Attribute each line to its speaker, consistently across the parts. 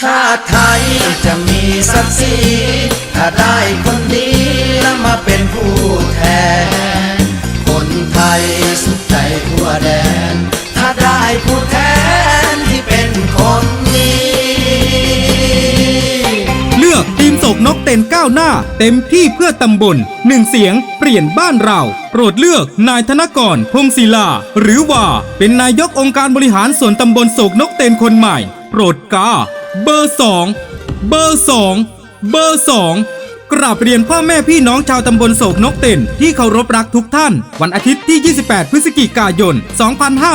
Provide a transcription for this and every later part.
Speaker 1: ชาติไทยจะมีศักดิ์ศรีถ้าได้คนดีแล้วมาเป็นผู้แทน คนไทยสุขใจทั่วแดน ถ้าได้ผู้แทนที่เป็นคนดี
Speaker 2: เลือกทีมโศกนกเต็นก้าวหน้า เต็มที่เพื่อตำบลหนึ่งเสียงเปลี่ยนบ้านเรา โปรดเลือกนายธนกรพงศิลา หรือว่าเป็นนายกองค์การบริหารส่วนตำบลโศกนกเต็นคนใหม่ โปรดกาเบอร์สองเบอร์สองเบอร์สองกราบเรียนพ่อแม่พี่น้องชาวตำบลโศกนกเต็นที่เคารพรักทุกท่าน วันอาทิตย์ที่ 28 พฤศจิกายน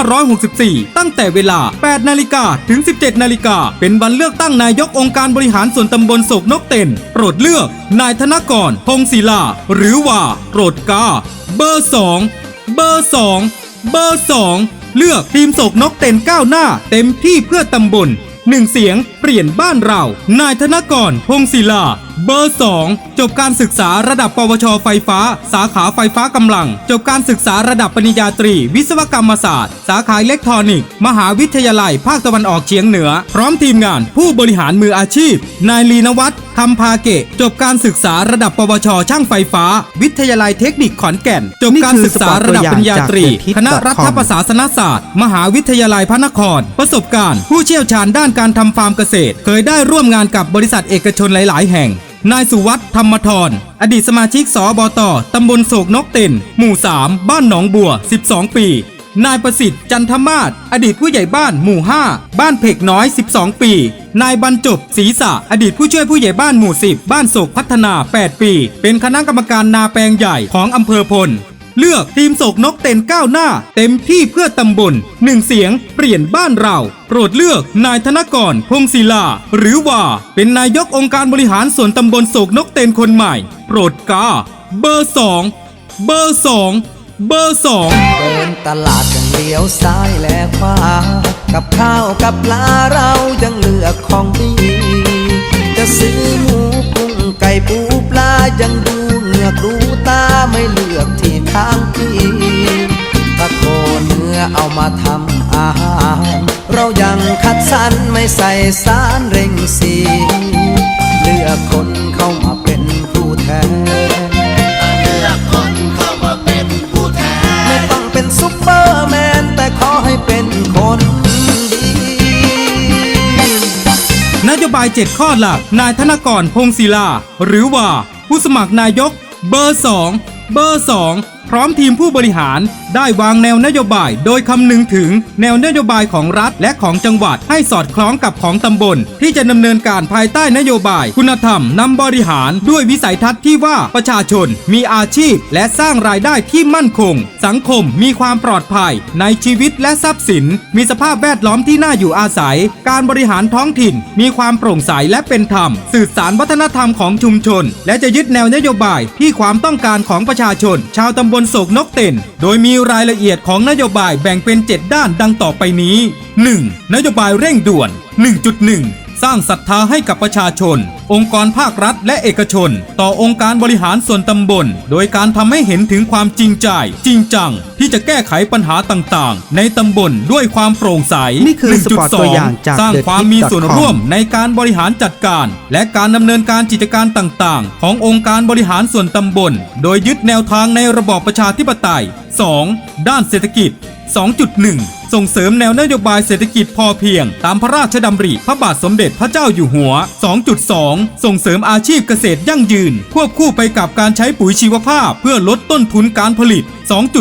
Speaker 2: 2564 ตั้งแต่เวลา 8 นาฬิกาถึง 17 นาฬิกา เป็นวันเลือกตั้งนายกองค์การบริหารส่วนตำบลโศกนกเต็นโปรดเลือก นายธนกรพงศิลา หรือว่า โปรดกา เบอร์ 2 เบอร์ 2 เบอร์ 2 เลือกทีมโศกนกเต็นก้าวหน้า เต็มที่เพื่อตำบลหนึ่งเสียงเปลี่ยนบ้านเรา นายธนกร พงศิลา เบอร์ 2 จบการศึกษาระดับปวชไฟฟ้า สาขาไฟฟ้ากำลัง จบการศึกษาระดับปริญญาตรี วิศวกรรมศาสตร์ สาขาอิเล็กทรอนิกส์ มหาวิทยาลัย ภาคตะวันออกเฉียงเหนือ พร้อมทีมงานผู้บริหารมืออาชีพ นายลีนวั ฒน์คำพาเกะ จบการศึกษาระดับปวช ช่างไฟฟ้า วิทยาลัยเทคนิคขอนแก่น จบการศึกษาระดับปริญญาตรี คณะรัฐประศาสนศาสตร์ มหาวิทยาลัยพระนคร ประสบการณ์ ผู้เชี่ยวชาญด้านการทำฟาร์มเกษตร เคยได้ร่วมงานกับบริษัทเอกชนหลาย ๆ แห่งนายสุวัสด์ธรรมทร อดีตสมาชิกสบตตำบลโศกนกเต็น หมู่ 3 บ้านหนองบัว 12 ปี นายประสิทธิ์จันทมาศอดีตผู้ใหญ่บ้านหมู่ 5 บ้านเผ็กน้อย 12 ปี นายบรรจบศรีษะอดีตผู้ช่วยผู้ใหญ่บ้านหมู่10บ้านโศกพัฒนา 8 ปี เป็นคณะกรรมการนาแปลงใหญ่ของอำเภอพล เลือกทีมโศกนกเต็นก้าวหน้า เต็มที่เพื่อตำบลหนึ่งเสียงเปลี่ยนบ้านเราโปรดเลือกนายธนกรพงศิลา หรือว่าเป็นนายกองค์การบริหารส่วนตำบลโศกนกเต็นคนใหม่ โปรดกาเบอร์สองเบอร์สองเบอร์สอง
Speaker 1: เดินตลาดยัง เลี้ยวซ้ายและขวา กับข้าวกับปลาเรายังเลือกของดี จะซื้อหมูกุ้งไก่ปูปลายังดูเหงือกดูตาไม่เลือกที่ทางพี่ตะโกเนื้อเอามาทำอาหาร เรายังคัดสรรไม่ใส่สารเร่งสี เลือกคนเข้ามาเป็นผู้แทน
Speaker 2: บาย 7 ข้อหลัก นายธนกรพงศิลา หรือว่าผู้สมัครนายก เบอร์ 2 เบอร์ 2 พร้อมทีมผู้บริหารได้วางแนวนโยบาย โดยคำนึงถึงแนวนโยบายของรัฐและของจังหวัดให้สอดคล้องกับของตำบล ที่จะดำเนินการภายใต้นโยบาย คุณธรรมนำบริหารด้วยวิสัยทัศน์ที่ว่าประชาชนมีอาชีพ และสร้างรายได้ที่มั่นคง สังคมมีความปลอดภัย ในชีวิตและทรัพย์สิน มีสภาพแวดล้อมที่น่าอยู่อาศัย การบริหารท้องถิ่น มีความโปร่งใสและเป็นธรรม สื่อสารวัฒนธรรมของชุมชน และจะยึดแนวนโยบายที่ความต้องการของประชาชน ชาวตำบลโศกนกเต็นโดยมีรายละเอียดของนโยบายแบ่งเป็น 7 ด้านดังต่อไปนี้ 1. นโยบายเร่งด่วน 1.1 สร้างศรัทธาให้กับประชาชน องค์กรภาครัฐและเอกชน ต่อองค์การบริหารส่วนตำบล โดยการทำให้เห็นถึงความจริงใจ จริงจัง ที่จะแก้ไขปัญหาต่างๆ ในตำบลด้วยความโปร่งใส
Speaker 3: นี่คือสปอร์ตตัวอย่างจาก
Speaker 2: 1.2สร้าง
Speaker 3: The
Speaker 2: ความมีส่วน
Speaker 3: Tip.com
Speaker 2: ร่วมในการบริหารจัดการ และการดำเนินการกิจการต่าง ๆ ขององค์การบริหารส่วนตำบล โดยยึดแนวทางในระบอบประชาธิปไตย 2. ด้านเศรษฐกิจ 2.1 ส่งเสริมแนวนโยบายเศรษฐกิจพอเพียง ตามพระราชดำริพระบาทสมเด็จพระเจ้าอยู่หัว 2.2ส่งเสริมอาชีพเกษตรยั่งยืน ควบคู่ไปกับการใช้ปุ๋ยชีวภาพ เพื่อลดต้นทุนการผลิต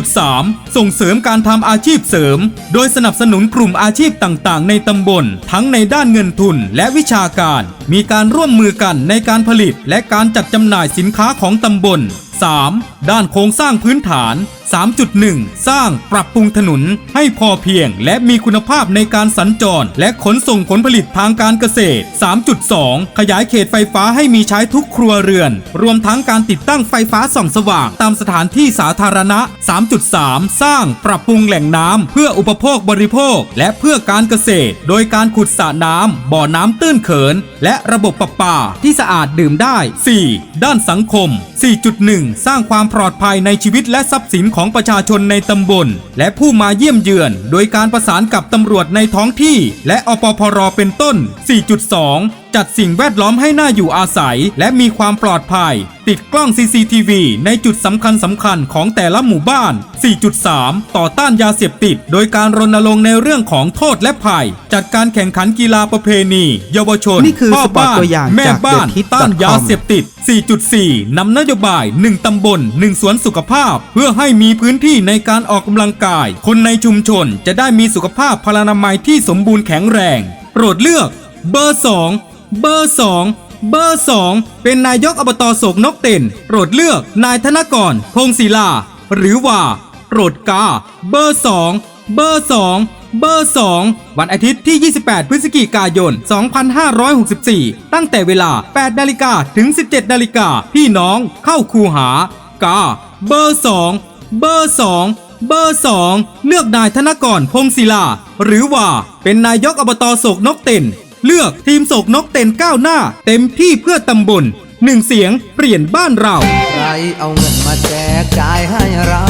Speaker 2: 2.3 ส่งเสริมการทำอาชีพเสริม โดยสนับสนุนกลุ่มอาชีพต่างๆ ในตำบล ทั้งในด้านเงินทุนและวิชาการ มีการร่วมมือกันในการผลิต และการจัดจำหน่ายสินค้าของตำบล 3. ด้านโครงสร้างพื้นฐาน 3.1 สร้างปรับปรุงถนนให้พอเพียง และมีคุณภาพในการสัญจร และขนส่งผลผลิตทางการเกษตร 3.2 ขยายเขตไฟฟ้าให้มีใช้ทุกครัวเรือน รวมทั้งการติดตั้งไฟฟ้าส่องสว่าง ตามสถานที่สาธารณะ 3.3 สร้างปรับปรุงแหล่งน้ำเพื่ออุปโภคบริโภค และเพื่อการเกษตร โดยการขุดสระน้ำบ่อน้ำตื้นเขิน และระบบประปาที่สะอาดดื่มได้ 4. ด้านสังคม 4.1 สร้างความปลอดภัยในชีวิตและทรัพย์สินของของประชาชนในตำบล และผู้มาเยี่ยมเยือน โดยการประสานกับตำรวจในท้องที่ และอปพรเป็นต้น 4.2 จัดสิ่งแวดล้อมให้น่าอยู่อาศัย และมีความปลอดภัย ติดกล้อง CCTV ในจุดสำคัญสำคัญของแต่ละหมู่บ้าน 4.3 ต่อต้านยาเสพติด โดยการรณรงค์ในเรื่องของโทษและภัย จัดการแข่งขันกีฬาประเพณี เยาวชน
Speaker 3: นี่คือ
Speaker 2: พ่อ
Speaker 3: สปอต
Speaker 2: บ้าน
Speaker 3: ตัวอย่าง
Speaker 2: แม่
Speaker 3: จาก
Speaker 2: บ้าน
Speaker 3: TheTip.com
Speaker 2: ต้านยาเสพติด 4.4 นำนโยบาย 1 ตำบล 1 สวนสุขภาพ เพื่อให้มีพื้นที่ในการออกกำลังกาย คนในชุมชนจะได้มีสุขภาพพลานามัยที่สมบูรณ์แข็งแรง โปรดเลือก เบอร์ 2 เบอร์ 2 เบอร์ 2 เป็นนายกอบตโศกนกเต็นโปรดเลือกนายธนกรพงศิลา หรือว่าโปรดกา เบอร์ 2 เบอร์ 2 เบอร์ 2 วันอาทิตย์ที่ 28 พฤศจิกายน 2564 ตั้งแต่เวลา 8 นาฬิกาถึง 17 นาฬิกาพี่น้องเข้าคูหากา เบอร์ 2 เบอร์ 2เบอร์ 2 เลือกนายธนกรพงศิลา หรือว่าเป็นนายกอบตโศกนกเต็น เลือกทีมโศกนกเต็นก้าวหน้า เต็มที่เพื่อตำบลหนึ่งเสียงเปลี่ยนบ้านเรา
Speaker 1: ใครเอาเงินมาแจกจ่ายให้เรา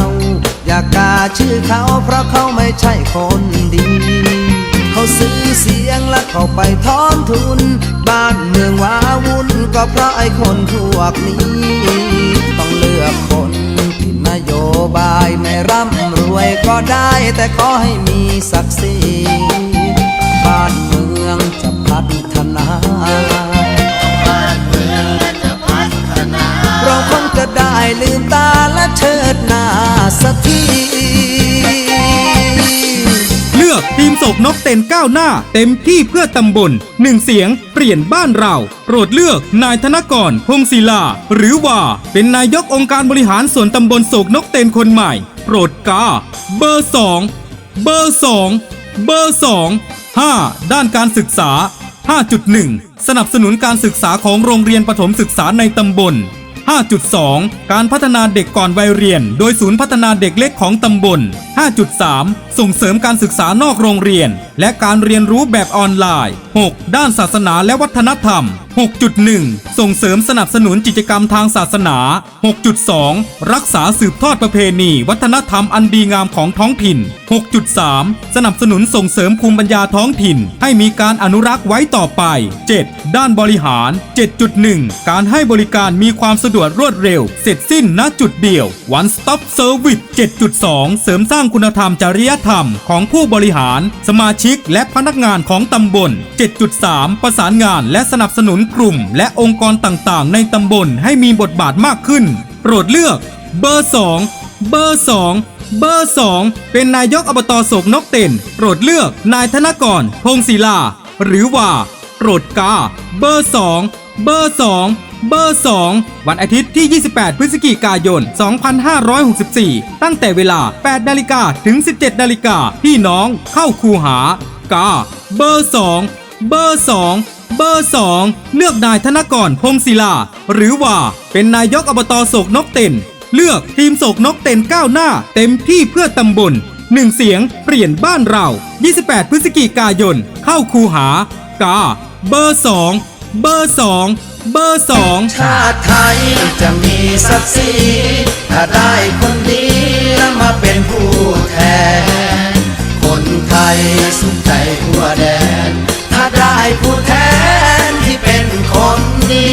Speaker 1: อย่ากาชื่อเขาเพราะเขาไม่ใช่คนดี เขาซื้อเสียงและเขาไปทอนทุน บ้านเมืองว้าวุ่นก็เพราะไอ้คนพวกนี้ ต้องเลือกคนที่นโยบายไม่ร่ำรวยก็ได้แต่ขอให้มีศักดิ์ศรีบ้านเมืองจะ พัฒนา เราคงจะได้ลืมตาและเชิดหน้าสักที
Speaker 2: เลือกทีมโศกนกเต็นก้าวหน้า เต็มที่เพื่อตำบลหนึ่งเสียงเปลี่ยนบ้านเรา โปรดเลือกนายธนกรพงศิลา หรือว่าเป็นนายกองค์การบริหารส่วนตำบลโศกนกเต็นคนใหม่ โปรดกา เบอร์สองเบอร์สองเบอร์สองห้าด้านการศึกษา 5.1 สนับสนุนการศึกษาของโรงเรียนประถมศึกษาในตำบล 5.2 การพัฒนาเด็กก่อนวัยเรียน โดยศูนย์พัฒนาเด็กเล็กของตำบล5.3 ส่งเสริมการศึกษานอกโรงเรียน และการเรียนรู้แบบออนไลน์ 6. ด้านศาสนาและวัฒนธรรม 6.1 ส่งเสริมสนับสนุนกิจกรรมทางศาสนา 6.2 รักษาสืบทอดประเพณี วัฒนธรรมอันดีงามของท้องถิ่น 6.3 สนับสนุนส่งเสริมภูมิปัญญาท้องถิ่น ให้มีการอนุรักษ์ไว้ต่อไป 7. ด้านบริหาร 7.1 การให้บริการมีความสะดวกรวดเร็ว เสร็จสิ้นณจุดเดียว One Stop Service 7.2 เสริมสร้างางคุณธรรมจริยธรรมของผู้บริหาร สมาชิก และพนักงานของตำบล 7.3 ประสานงานและสนับสนุนกลุ่ม และองค์กรต่างๆ ในตำบลให้มีบทบาทมากขึ้น โปรดเลือก เบอร์ 2 เบอร์ 2เบอร์ 2 เป็นนายกอบตโศกนกเต็นโปรดเลือกนายธนกรพงศิลา หรือว่า โปรดกา เบอร์ 2 เบอร์ 2 เบอร์ 2 วันอาทิตย์ที่ 28 พฤศจิกายน 2564 ตั้งแต่เวลา 8 นาฬิกาถึง 17 นาฬิกาพี่น้องเข้าคูหากา เบอร์ 2 เบอร์ 2เบอร์ 2 เลือกนายธนกรพงศิลา หรือว่าเป็นนายกอบตโศกนกเต็น เลือกทีมโศกนกเต็นก้าวหน้า เต็มที่เพื่อตำบลหนึ่งเสียงเปลี่ยนบ้านเรา 28 พฤศจิกายน เข้าคูหากา เบอร์ 2 เบอร์ 2 เบอร์สอง
Speaker 1: ชาติไทยจะมีศักดิ์ศรีถ้าได้คนดีมาเป็นผู้แทน คนไทยสุขใจทั่วแดน ถ้าได้ผู้แทนที่เป็นคนดี